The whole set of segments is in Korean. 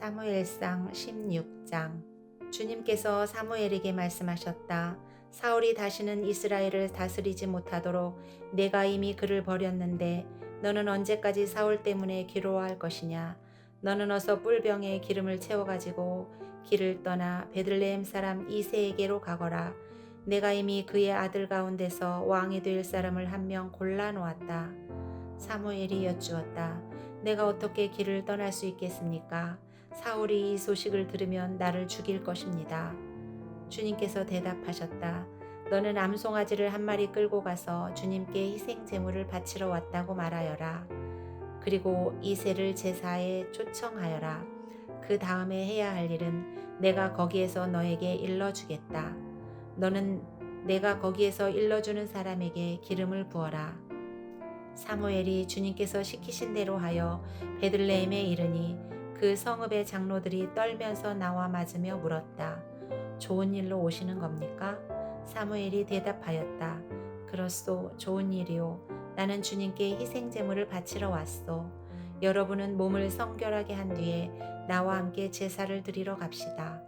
사무엘상 16장 주님께서 사무엘에게 말씀하셨다. 사울이 다시는 이스라엘을 다스리지 못하도록 내가 이미 그를 버렸는데 너는 언제까지 사울 때문에 괴로워할 것이냐? 너는 어서 뿔병에 기름을 채워가지고 길을 떠나 베들레헴 사람 이세에게로 가거라. 내가 이미 그의 아들 가운데서 왕이 될 사람을 한 명 골라 놓았다. 사무엘이 여쭈었다. 내가 어떻게 길을 떠날 수 있겠습니까? 사울이 이 소식을 들으면 나를 죽일 것입니다. 주님께서 대답하셨다. 너는 암송아지를 한 마리 끌고 가서 주님께 희생 제물을 바치러 왔다고 말하여라. 그리고 이 새를 제사에 초청하여라. 그 다음에 해야 할 일은 내가 거기에서 너에게 일러주겠다. 너는 내가 거기에서 일러주는 사람에게 기름을 부어라. 사무엘이 주님께서 시키신 대로 하여 베들레헴에 이르니 그 성읍의 장로들이 떨면서 나와 맞으며 물었다. 좋은 일로 오시는 겁니까? 사무엘이 대답하였다. 그렇소, 좋은 일이요. 나는 주님께 희생 제물을 바치러 왔소. 여러분은 몸을 성결하게 한 뒤에 나와 함께 제사를 드리러 갑시다.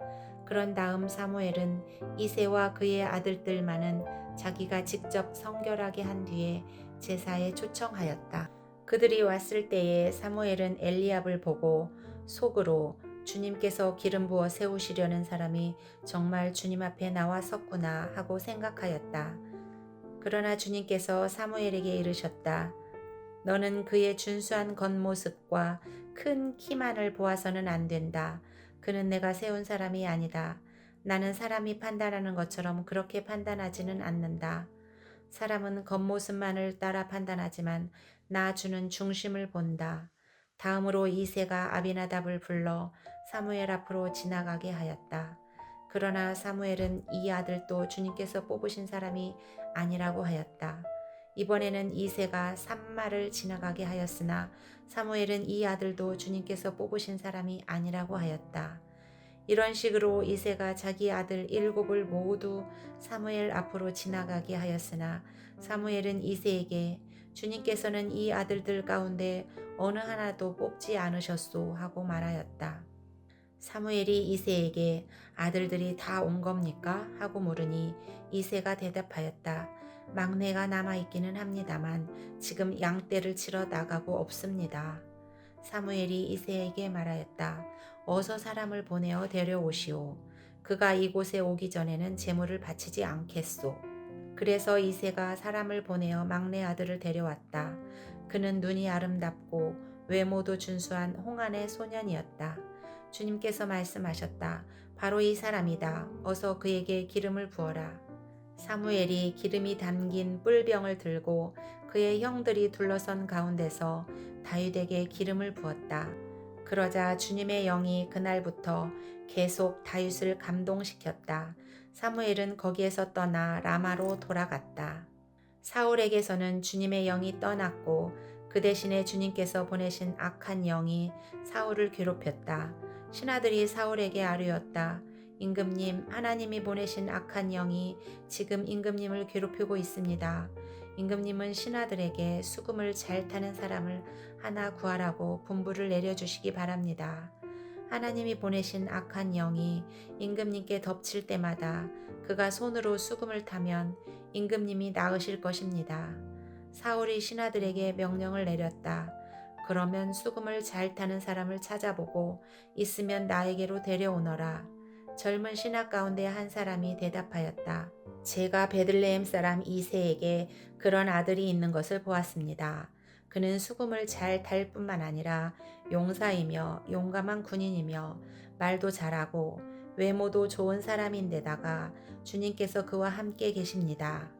그런 다음 사무엘은 이세와 그의 아들들만은 자기가 직접 성결하게 한 뒤에 제사에 초청하였다. 그들이 왔을 때에 사무엘은 엘리압을 보고 속으로 주님께서 기름 부어 세우시려는 사람이 정말 주님 앞에 나와 섰구나 하고 생각하였다. 그러나 주님께서 사무엘에게 이르셨다. 너는 그의 준수한 겉모습과 큰 키만을 보아서는 안 된다. 그는 내가 세운 사람이 아니다. 나는 사람이 판단하는 것처럼 그렇게 판단하지는 않는다. 사람은 겉모습만을 따라 판단하지만 나 주는 중심을 본다. 다음으로 이세가 아비나답을 불러 사무엘 앞으로 지나가게 하였다. 그러나 사무엘은 이 아들도 주님께서 뽑으신 사람이 아니라고 하였다. 이번에는 이세가 산마를 지나가게 하였으나 사무엘은 이 아들도 주님께서 뽑으신 사람이 아니라고 하였다. 이런 식으로 이세가 자기 아들 일곱을 모두 사무엘 앞으로 지나가게 하였으나 사무엘은 이세에게 주님께서는 이 아들들 가운데 어느 하나도 뽑지 않으셨소 하고 말하였다. 사무엘이 이세에게 아들들이 다 온 겁니까? 하고 물으니 이세가 대답하였다. 막내가 남아있기는 합니다만 지금 양떼를 치러 나가고 없습니다. 사무엘이 이세에게 말하였다. 어서 사람을 보내어 데려오시오. 그가 이곳에 오기 전에는 제물을 바치지 않겠소. 그래서 이세가 사람을 보내어 막내 아들을 데려왔다. 그는 눈이 아름답고 외모도 준수한 홍안의 소년이었다. 주님께서 말씀하셨다. 바로 이 사람이다. 어서 그에게 기름을 부어라. 사무엘이 기름이 담긴 뿔병을 들고 그의 형들이 둘러선 가운데서 다윗에게 기름을 부었다. 그러자 주님의 영이 그날부터 계속 다윗을 감동시켰다. 사무엘은 거기에서 떠나 라마로 돌아갔다. 사울에게서는 주님의 영이 떠났고 그 대신에 주님께서 보내신 악한 영이 사울을 괴롭혔다. 신하들이 사울에게 아뢰었다. 임금님, 하나님이 보내신 악한 영이 지금 임금님을 괴롭히고 있습니다. 임금님은 신하들에게 수금을 잘 타는 사람을 하나 구하라고 분부를 내려주시기 바랍니다. 하나님이 보내신 악한 영이 임금님께 덮칠 때마다 그가 손으로 수금을 타면 임금님이 나으실 것입니다. 사울이 신하들에게 명령을 내렸다. 그러면 수금을 잘 타는 사람을 찾아보고 있으면 나에게로 데려오너라. 젊은 신하 가운데 한 사람이 대답하였다. 제가 베들레헴 사람 이세에게 그런 아들이 있는 것을 보았습니다. 그는 수금을 잘 탈 뿐만 아니라 용사이며 용감한 군인이며 말도 잘하고 외모도 좋은 사람인데다가 주님께서 그와 함께 계십니다.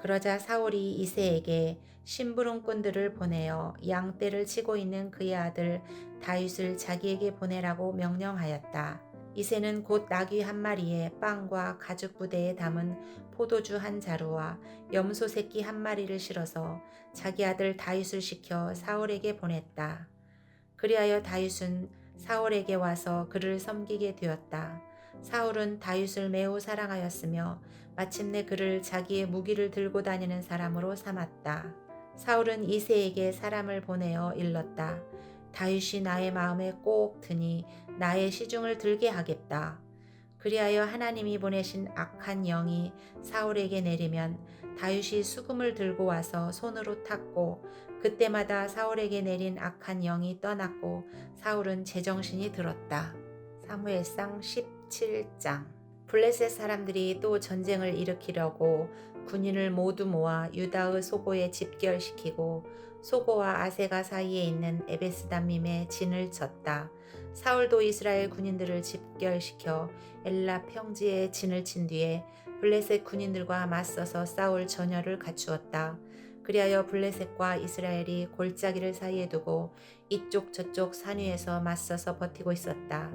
그러자 사울이 이세에게 심부름꾼들을 보내어 양떼를 치고 있는 그의 아들 다윗을 자기에게 보내라고 명령하였다. 이세는 곧 나귀 한 마리에 빵과 가죽 부대에 담은 포도주 한 자루와 염소 새끼 한 마리를 실어서 자기 아들 다윗을 시켜 사울에게 보냈다. 그리하여 다윗은 사울에게 와서 그를 섬기게 되었다. 사울은 다윗을 매우 사랑하였으며 마침내 그를 자기의 무기를 들고 다니는 사람으로 삼았다. 사울은 이세에게 사람을 보내어 일렀다. 다윗이 나의 마음에 꼭 드니 나의 시중을 들게 하겠다. 그리하여 하나님이 보내신 악한 영이 사울에게 내리면 다윗이 수금을 들고 와서 손으로 탔고 그때마다 사울에게 내린 악한 영이 떠났고 사울은 제정신이 들었다. 사무엘상 17장 블레셋 사람들이 또 전쟁을 일으키려고 군인을 모두 모아 유다의 소고에 집결시키고 소고와 아세가 사이에 있는 에베스담밈에 진을 쳤다. 사울도 이스라엘 군인들을 집결시켜 엘라 평지에 진을 친 뒤에 블레셋 군인들과 맞서서 싸울 전열을 갖추었다. 그리하여 블레셋과 이스라엘이 골짜기를 사이에 두고 이쪽 저쪽 산 위에서 맞서서 버티고 있었다.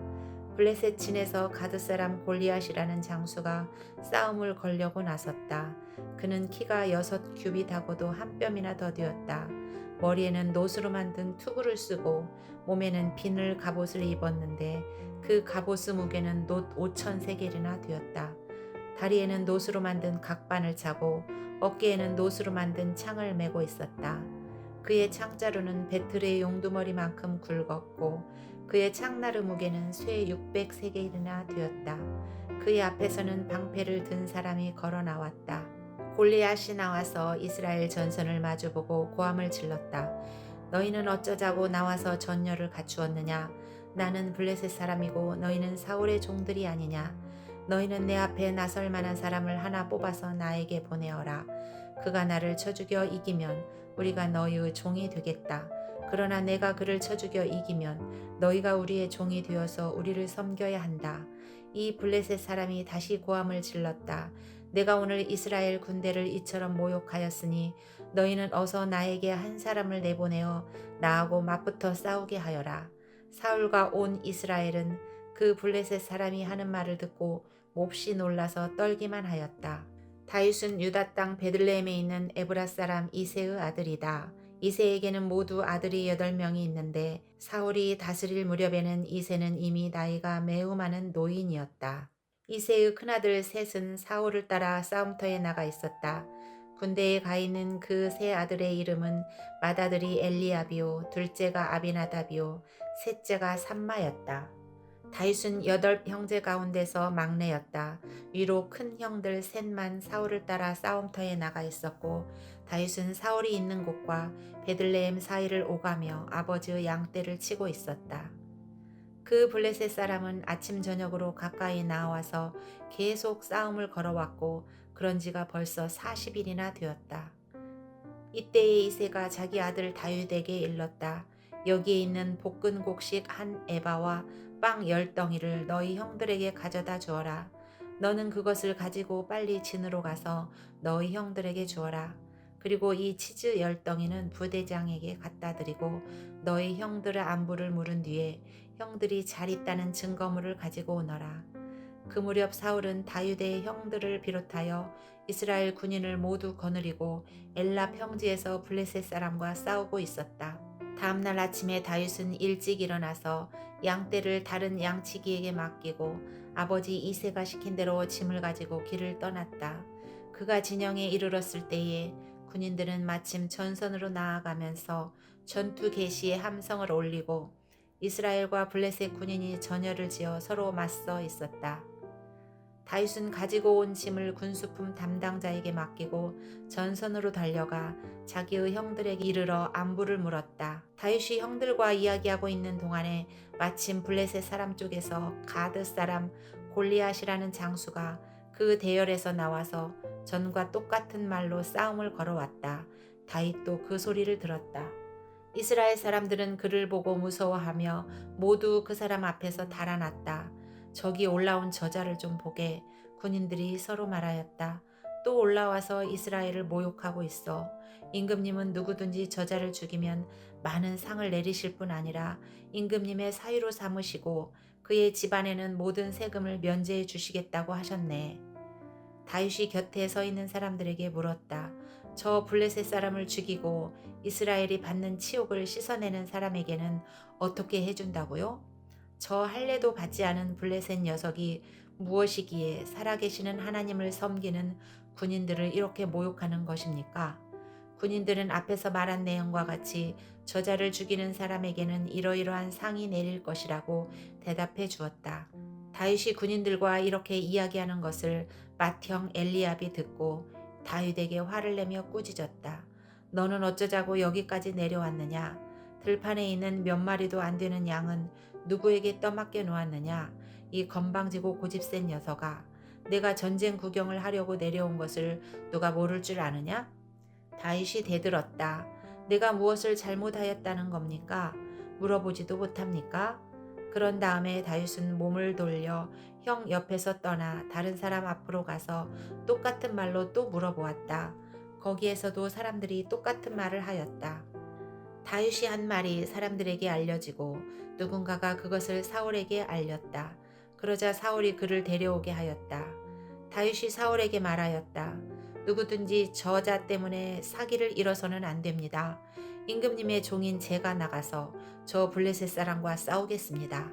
블레셋 진에서 가드 사람 골리앗이라는 장수가 싸움을 걸려고 나섰다. 그는 키가 여섯 규빗하고도 한 뼘이나 더 되었다. 머리에는 노스로 만든 투구를 쓰고 몸에는 비늘 갑옷을 입었는데 그 갑옷의 무게는 놋 오천 세겔이나 되었다. 다리에는 노스로 만든 각반을 차고 어깨에는 노스로 만든 창을 메고 있었다. 그의 창자루는 배틀의 용두머리만큼 굵었고 그의 창나루 무게는 쇠 600세겔이나 되었다. 그의 앞에서는 방패를 든 사람이 걸어 나왔다. 골리앗이 나와서 이스라엘 전선을 마주보고 고함을 질렀다. 너희는 어쩌자고 나와서 전열을 갖추었느냐? 나는 블레셋 사람이고 너희는 사울의 종들이 아니냐? 너희는 내 앞에 나설 만한 사람을 하나 뽑아서 나에게 보내어라. 그가 나를 쳐 죽여 이기면 우리가 너희의 종이 되겠다. 그러나 내가 그를 쳐 죽여 이기면 너희가 우리의 종이 되어서 우리를 섬겨야 한다. 이 블레셋 사람이 다시 고함을 질렀다. 내가 오늘 이스라엘 군대를 이처럼 모욕하였으니 너희는 어서 나에게 한 사람을 내보내어 나하고 맞붙어 싸우게 하여라. 사울과 온 이스라엘은 그 블레셋 사람이 하는 말을 듣고 몹시 놀라서 떨기만 하였다. 다윗은 유다 땅 베들레헴에 있는 에브라 사람 이세의 아들이다. 이세에게는 모두 아들이 여덟 명이 있는데 사울이 다스릴 무렵에는 이세는 이미 나이가 매우 많은 노인이었다. 이세의 큰아들 셋은 사울을 따라 싸움터에 나가 있었다. 군대에 가 있는 그 세 아들의 이름은 맏아들이 엘리압이요 둘째가 아비나답이요 셋째가 삼마였다. 다윗은 여덟 형제 가운데서 막내였다. 위로 큰 형들 셋만 사울을 따라 싸움터에 나가 있었고 다윗은 사울이 있는 곳과 베들레헴 사이를 오가며 아버지의 양떼를 치고 있었다. 그 블레셋 사람은 아침 저녁으로 가까이 나와서 계속 싸움을 걸어왔고 그런 지가 벌써 40일이나 되었다. 이때에 이세가 자기 아들 다윗에게 일렀다. 여기에 있는 볶은 곡식 한 에바와 빵 열 덩이를 너희 형들에게 가져다 주어라. 너는 그것을 가지고 빨리 진으로 가서 너희 형들에게 주어라. 그리고 이 치즈 열 덩이는 부대장에게 갖다 드리고 너희 형들의 안부를 물은 뒤에 형들이 잘 있다는 증거물을 가지고 오너라. 그 무렵 사울은 다윗의 형들을 비롯하여 이스라엘 군인을 모두 거느리고 엘라 평지에서 블레셋 사람과 싸우고 있었다. 다음날 아침에 다윗은 일찍 일어나서 양떼를 다른 양치기에게 맡기고 아버지 이세가 시킨 대로 짐을 가지고 길을 떠났다. 그가 진영에 이르렀을 때에 군인들은 마침 전선으로 나아가면서 전투 개시에 함성을 올리고 이스라엘과 블레셋 군인이 전열을 지어 서로 맞서 있었다. 다윗은 가지고 온 짐을 군수품 담당자에게 맡기고 전선으로 달려가 자기의 형들에게 이르러 안부를 물었다. 다윗이 형들과 이야기하고 있는 동안에 마침 블레셋 사람 쪽에서 가드 사람 골리앗이라는 장수가 그 대열에서 나와서 전과 똑같은 말로 싸움을 걸어왔다. 다윗도 그 소리를 들었다. 이스라엘 사람들은 그를 보고 무서워하며 모두 그 사람 앞에서 달아났다. 저기 올라온 저자를 좀 보게 군인들이 서로 말하였다. 또 올라와서 이스라엘을 모욕하고 있어. 임금님은 누구든지 저자를 죽이면 많은 상을 내리실 뿐 아니라 임금님의 사유로 삼으시고 그의 집안에는 모든 세금을 면제해 주시겠다고 하셨네. 다윗이 곁에 서 있는 사람들에게 물었다. 저 블레셋 사람을 죽이고 이스라엘이 받는 치욕을 씻어내는 사람에게는 어떻게 해준다고요? 저 할례도 받지 않은 블레셋 녀석이 무엇이기에 살아계시는 하나님을 섬기는 군인들을 이렇게 모욕하는 것입니까? 군인들은 앞에서 말한 내용과 같이 저자를 죽이는 사람에게는 이러이러한 상이 내릴 것이라고 대답해 주었다. 다윗이 군인들과 이렇게 이야기하는 것을 맏형 엘리압이 듣고 다윗에게 화를 내며 꾸짖었다. 너는 어쩌자고 여기까지 내려왔느냐? 들판에 있는 몇 마리도 안 되는 양은 누구에게 떠맡겨 놓았느냐? 이 건방지고 고집센 녀석아. 내가 전쟁 구경을 하려고 내려온 것을 누가 모를 줄 아느냐? 다윗이 대들었다. 내가 무엇을 잘못하였다는 겁니까? 물어보지도 못합니까? 그런 다음에 다윗은 몸을 돌려 형 옆에서 떠나 다른 사람 앞으로 가서 똑같은 말로 또 물어보았다. 거기에서도 사람들이 똑같은 말을 하였다. 다윗이 한 말이 사람들에게 알려지고 누군가가 그것을 사울에게 알렸다. 그러자 사울이 그를 데려오게 하였다. 다윗이 사울에게 말하였다. 누구든지 저자 때문에 사기를 잃어서는 안 됩니다. 임금님의 종인 제가 나가서 저 블레셋 사람과 싸우겠습니다.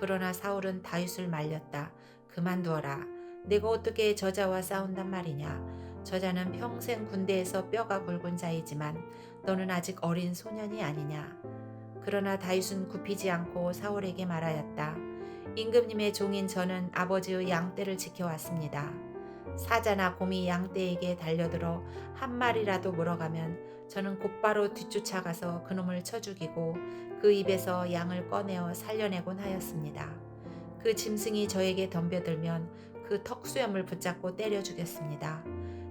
그러나 사울은 다윗을 말렸다. 그만두어라. 내가 어떻게 저자와 싸운단 말이냐. 저자는 평생 군대에서 뼈가 굵은 자이지만 너는 아직 어린 소년이 아니냐. 그러나 다윗은 굽히지 않고 사울에게 말하였다. 임금님의 종인 저는 아버지의 양떼를 지켜왔습니다. 사자나 곰이 양떼에게 달려들어 한 마리라도 물어가면 저는 곧바로 뒤쫓아가서 그놈을 쳐 죽이고 그 입에서 양을 꺼내어 살려내곤 하였습니다. 그 짐승이 저에게 덤벼들면 그 턱수염을 붙잡고 때려 죽였습니다.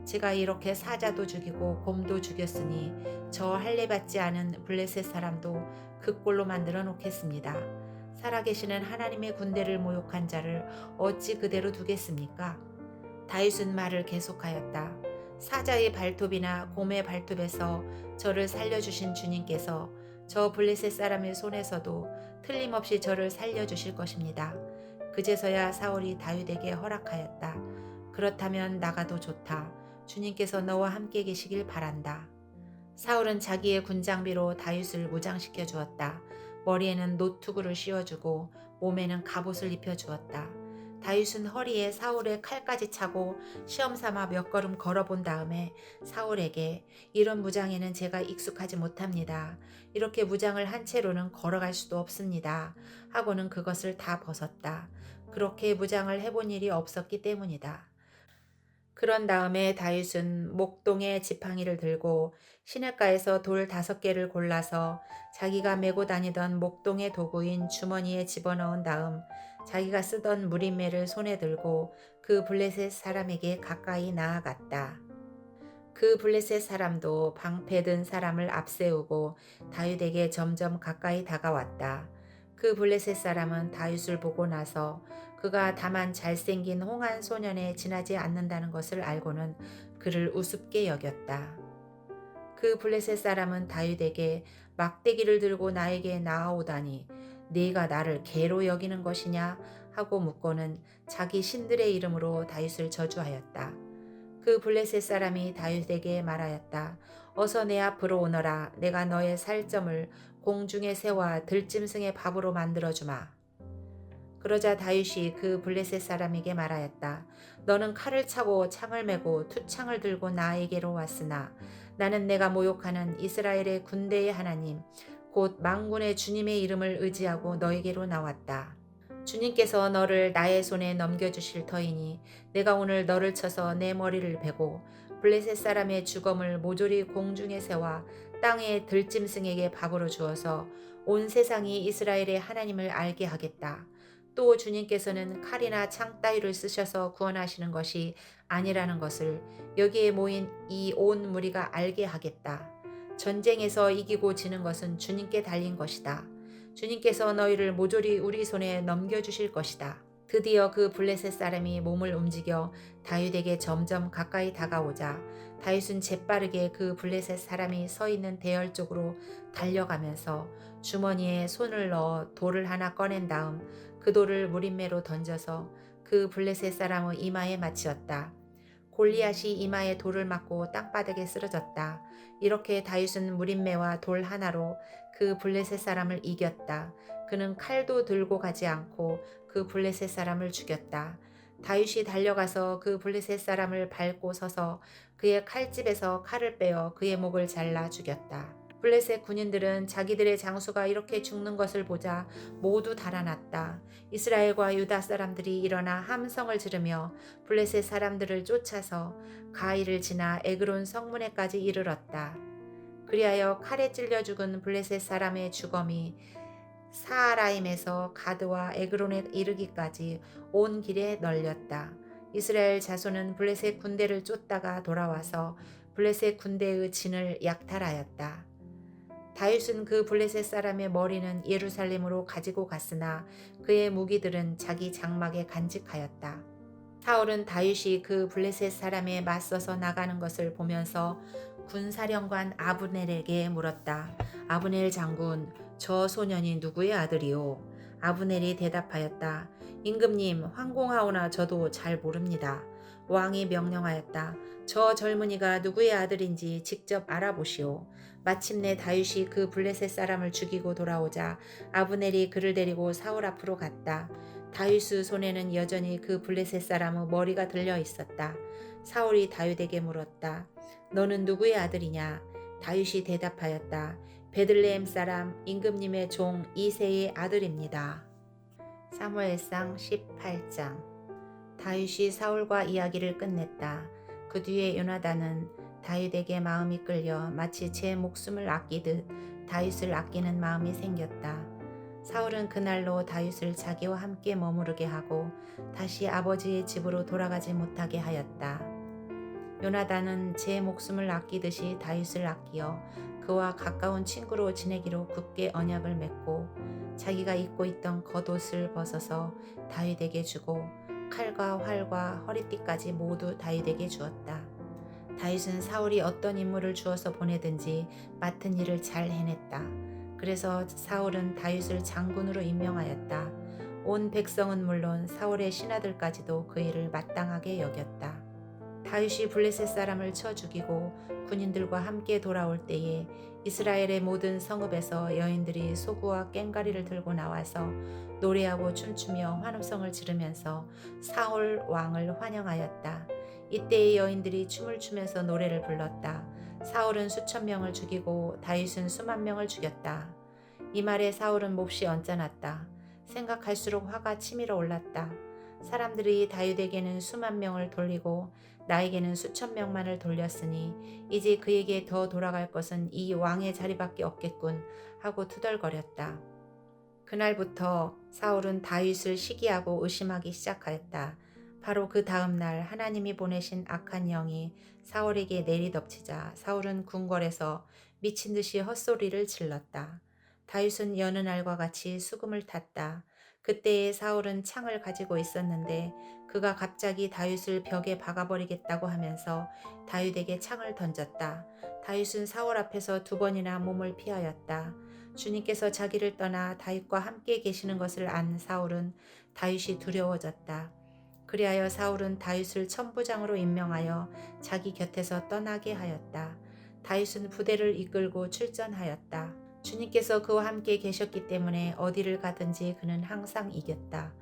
제가 이렇게 사자도 죽이고 곰도 죽였으니 저 할례 받지 않은 블레셋 사람도 그 꼴로 만들어 놓겠습니다. 살아계시는 하나님의 군대를 모욕한 자를 어찌 그대로 두겠습니까? 다윗은 말을 계속하였다. 사자의 발톱이나 곰의 발톱에서 저를 살려주신 주님께서 저 블레셋 사람의 손에서도 틀림없이 저를 살려주실 것입니다. 그제서야 사울이 다윗에게 허락하였다. 그렇다면 나가도 좋다. 주님께서 너와 함께 계시길 바란다. 사울은 자기의 군장비로 다윗을 무장시켜 주었다. 머리에는 노투구를 씌워주고 몸에는 갑옷을 입혀 주었다. 다윗은 허리에 사울의 칼까지 차고 시험 삼아 몇 걸음 걸어본 다음에 사울에게 이런 무장에는 제가 익숙하지 못합니다. 이렇게 무장을 한 채로는 걸어갈 수도 없습니다. 하고는 그것을 다 벗었다. 그렇게 무장을 해본 일이 없었기 때문이다. 그런 다음에 다윗은 목동의 지팡이를 들고 시냇가에서 돌 다섯 개를 골라서 자기가 메고 다니던 목동의 도구인 주머니에 집어넣은 다음 자기가 쓰던 무림매를 손에 들고 그 블레셋 사람에게 가까이 나아갔다. 그 블레셋 사람도 방패 든 사람을 앞세우고 다윗에게 점점 가까이 다가왔다. 그 블레셋 사람은 다윗을 보고 나서 그가 다만 잘생긴 홍한 소년에 지나지 않는다는 것을 알고는 그를 우습게 여겼다. 그 블레셋 사람은 다윗에게 막대기를 들고 나에게 나아오다니 네가 나를 개로 여기는 것이냐 하고 묻고는 자기 신들의 이름으로 다윗을 저주하였다. 그 블레셋 사람이 다윗에게 말하였다. 어서 내 앞으로 오너라. 내가 너의 살점을 공중의 새와 들짐승의 밥으로 만들어 주마. 그러자 다윗이 그 블레셋 사람에게 말하였다. 너는 칼을 차고 창을 메고 투창을 들고 나에게로 왔으나 나는 내가 모욕하는 이스라엘의 군대의 하나님 곧 망군의 주님의 이름을 의지하고 너에게로 나왔다. 주님께서 너를 나의 손에 넘겨주실 터이니 내가 오늘 너를 쳐서 내 머리를 베고 블레셋 사람의 주검을 모조리 공중의 새와 땅의 들짐승에게 밥으로 주어서 온 세상이 이스라엘의 하나님을 알게 하겠다. 또 주님께서는 칼이나 창 따위를 쓰셔서 구원하시는 것이 아니라는 것을 여기에 모인 이 온 무리가 알게 하겠다. 전쟁에서 이기고 지는 것은 주님께 달린 것이다. 주님께서 너희를 모조리 우리 손에 넘겨주실 것이다. 드디어 그 블레셋 사람이 몸을 움직여 다윗에게 점점 가까이 다가오자 다윗은 재빠르게 그 블레셋 사람이 서 있는 대열 쪽으로 달려가면서 주머니에 손을 넣어 돌을 하나 꺼낸 다음 그 돌을 무림매로 던져서 그 블레셋 사람의 이마에 맞추었다. 골리앗이 이마에 돌을 맞고 땅바닥에 쓰러졌다. 이렇게 다윗은 무림매와 돌 하나로 그 블레셋 사람을 이겼다. 그는 칼도 들고 가지 않고 그 블레셋 사람을 죽였다. 다윗이 달려가서 그 블레셋 사람을 밟고 서서 그의 칼집에서 칼을 빼어 그의 목을 잘라 죽였다. 블레셋 군인들은 자기들의 장수가 이렇게 죽는 것을 보자 모두 달아났다. 이스라엘과 유다 사람들이 일어나 함성을 지르며 블레셋 사람들을 쫓아서 가이를 지나 에그론 성문에까지 이르렀다. 그리하여 칼에 찔려 죽은 블레셋 사람의 주검이 사하라임에서 가드와 에그론에 이르기까지 온 길에 널렸다. 이스라엘 자손은 블레셋 군대를 쫓다가 돌아와서 블레셋 군대의 진을 약탈하였다. 다윗은 그 블레셋 사람의 머리는 예루살렘으로 가지고 갔으나 그의 무기들은 자기 장막에 간직하였다. 사울은 다윗이 그 블레셋 사람에 맞서서 나가는 것을 보면서 군사령관 아브넬에게 물었다. 아브넬 장군, 저 소년이 누구의 아들이오? 아브넬이 대답하였다. 임금님, 황공하오나 저도 잘 모릅니다. 왕이 명령하였다. 저 젊은이가 누구의 아들인지 직접 알아보시오. 마침내 다윗이 그 블레셋 사람을 죽이고 돌아오자 아브넬이 그를 데리고 사울 앞으로 갔다. 다윗의 손에는 여전히 그 블레셋 사람의 머리가 들려 있었다. 사울이 다윗에게 물었다. 너는 누구의 아들이냐? 다윗이 대답하였다. 베들레헴 사람 임금님의 종 이세의 아들입니다. 사무엘상 18장 다윗이 사울과 이야기를 끝냈다. 그 뒤에 요나단은 다윗에게 마음이 끌려 마치 제 목숨을 아끼듯 다윗을 아끼는 마음이 생겼다. 사울은 그날로 다윗을 자기와 함께 머무르게 하고 다시 아버지의 집으로 돌아가지 못하게 하였다. 요나단은 제 목숨을 아끼듯이 다윗을 아끼어 그와 가까운 친구로 지내기로 굳게 언약을 맺고 자기가 입고 있던 겉옷을 벗어서 다윗에게 주고 칼과 활과 허리띠까지 모두 다윗에게 주었다. 다윗은 사울이 어떤 임무를 주어서 보내든지 맡은 일을 잘 해냈다. 그래서 사울은 다윗을 장군으로 임명하였다. 온 백성은 물론 사울의 신하들까지도 그 일을 마땅하게 여겼다. 다윗이 블레셋 사람을 쳐 죽이고 군인들과 함께 돌아올 때에 이스라엘의 모든 성읍에서 여인들이 소구와 꽹가리를 들고 나와서 노래하고 춤추며 환호성을 지르면서 사울 왕을 환영하였다. 이때의 여인들이 춤을 추면서 노래를 불렀다. 사울은 수천 명을 죽이고 다윗은 수만 명을 죽였다. 이 말에 사울은 몹시 언짢았다. 생각할수록 화가 치밀어 올랐다. 사람들이 다윗에게는 수만 명을 돌리고 나에게는 수천 명만을 돌렸으니 이제 그에게 더 돌아갈 것은 이 왕의 자리밖에 없겠군 하고 투덜거렸다. 그날부터 사울은 다윗을 시기하고 의심하기 시작하였다. 바로 그 다음 날 하나님이 보내신 악한 영이 사울에게 내리덮치자 사울은 궁궐에서 미친 듯이 헛소리를 질렀다. 다윗은 여느 날과 같이 수금을 탔다. 그때에 사울은 창을 가지고 있었는데 그가 갑자기 다윗을 벽에 박아버리겠다고 하면서 다윗에게 창을 던졌다. 다윗은 사울 앞에서 두 번이나 몸을 피하였다. 주님께서 자기를 떠나 다윗과 함께 계시는 것을 안 사울은 다윗이 두려워졌다. 그리하여 사울은 다윗을 천부장으로 임명하여 자기 곁에서 떠나게 하였다. 다윗은 부대를 이끌고 출전하였다. 주님께서 그와 함께 계셨기 때문에 어디를 가든지 그는 항상 이겼다.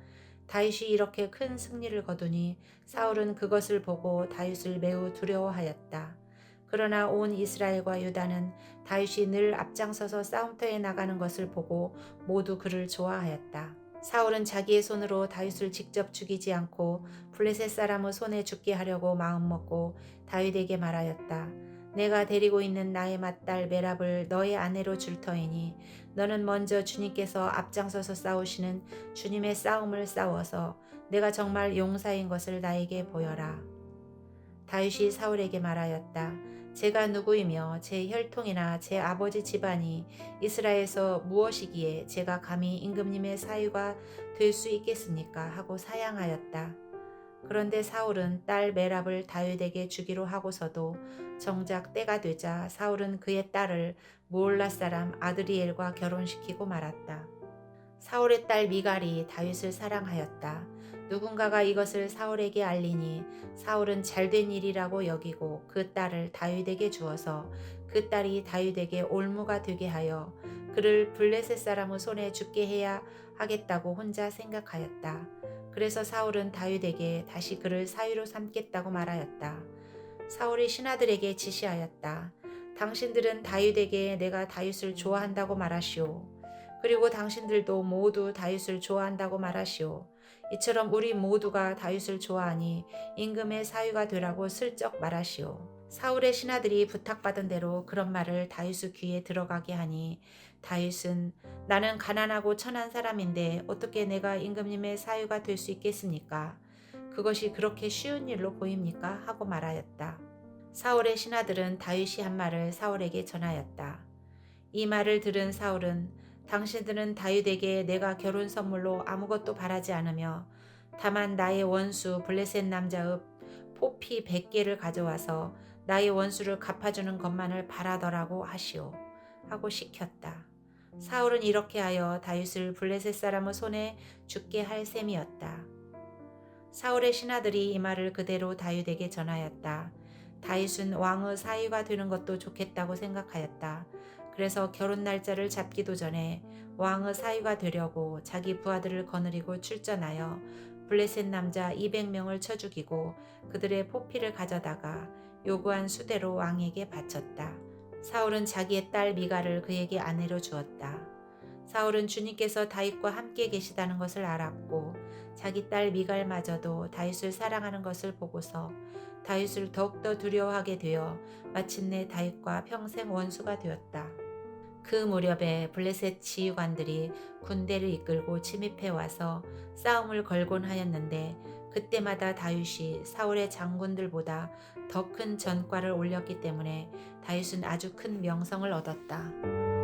다윗이 이렇게 큰 승리를 거두니 사울은 그것을 보고 다윗을 매우 두려워하였다. 그러나 온 이스라엘과 유다는 다윗이 늘 앞장서서 싸움터에 나가는 것을 보고 모두 그를 좋아하였다. 사울은 자기의 손으로 다윗을 직접 죽이지 않고 블레셋 사람의 손에 죽게 하려고 마음먹고 다윗에게 말하였다. 내가 데리고 있는 나의 맏딸 메랍을 너의 아내로 줄 터이니 너는 먼저 주님께서 앞장서서 싸우시는 주님의 싸움을 싸워서 내가 정말 용사인 것을 나에게 보여라. 다윗이 사울에게 말하였다. 제가 누구이며 제 혈통이나 제 아버지 집안이 이스라엘에서 무엇이기에 제가 감히 임금님의 사유가 될 수 있겠습니까? 하고 사양하였다. 그런데 사울은 딸 메랍을 다윗에게 주기로 하고서도 정작 때가 되자 사울은 그의 딸을 무올라 사람 아드리엘과 결혼시키고 말았다. 사울의 딸 미갈이 다윗을 사랑하였다. 누군가가 이것을 사울에게 알리니 사울은 잘된 일이라고 여기고 그 딸을 다윗에게 주어서 그 딸이 다윗에게 올무가 되게 하여 그를 블레셋 사람의 손에 죽게 해야 하겠다고 혼자 생각하였다. 그래서 사울은 다윗에게 다시 그를 사위로 삼겠다고 말하였다. 사울이 신하들에게 지시하였다. 당신들은 다윗에게 내가 다윗을 좋아한다고 말하시오. 그리고 당신들도 모두 다윗을 좋아한다고 말하시오. 이처럼 우리 모두가 다윗을 좋아하니 임금의 사위가 되라고 슬쩍 말하시오. 사울의 신하들이 부탁받은 대로 그런 말을 다윗의 귀에 들어가게 하니 다윗은 나는 가난하고 천한 사람인데 어떻게 내가 임금님의 사유가 될 수 있겠습니까? 그것이 그렇게 쉬운 일로 보입니까? 하고 말하였다. 사울의 신하들은 다윗이 한 말을 사울에게 전하였다. 이 말을 들은 사울은 당신들은 다윗에게 내가 결혼 선물로 아무것도 바라지 않으며 다만 나의 원수 블레셋 남자의 포피 100개를 가져와서 나의 원수를 갚아주는 것만을 바라더라고 하시오. 하고 시켰다. 사울은 이렇게 하여 다윗을 블레셋 사람의 손에 죽게 할 셈이었다. 사울의 신하들이 이 말을 그대로 다윗에게 전하였다. 다윗은 왕의 사위가 되는 것도 좋겠다고 생각하였다. 그래서 결혼 날짜를 잡기도 전에 왕의 사위가 되려고 자기 부하들을 거느리고 출전하여 블레셋 남자 200명을 쳐 죽이고 그들의 포피를 가져다가 요구한 수대로 왕에게 바쳤다. 사울은 자기의 딸 미가를 그에게 아내로 주었다. 사울은 주님께서 다윗과 함께 계시다는 것을 알았고 자기 딸 미갈마저도 다윗을 사랑하는 것을 보고서 다윗을 더욱더 두려워하게 되어 마침내 다윗과 평생 원수가 되었다. 그 무렵에 블레셋 지휘관들이 군대를 이끌고 침입해 와서 싸움을 걸곤 하였는데 그때마다 다윗이 사울의 장군들보다 더 큰 전과를 올렸기 때문에 다윗은 아주 큰 명성을 얻었다.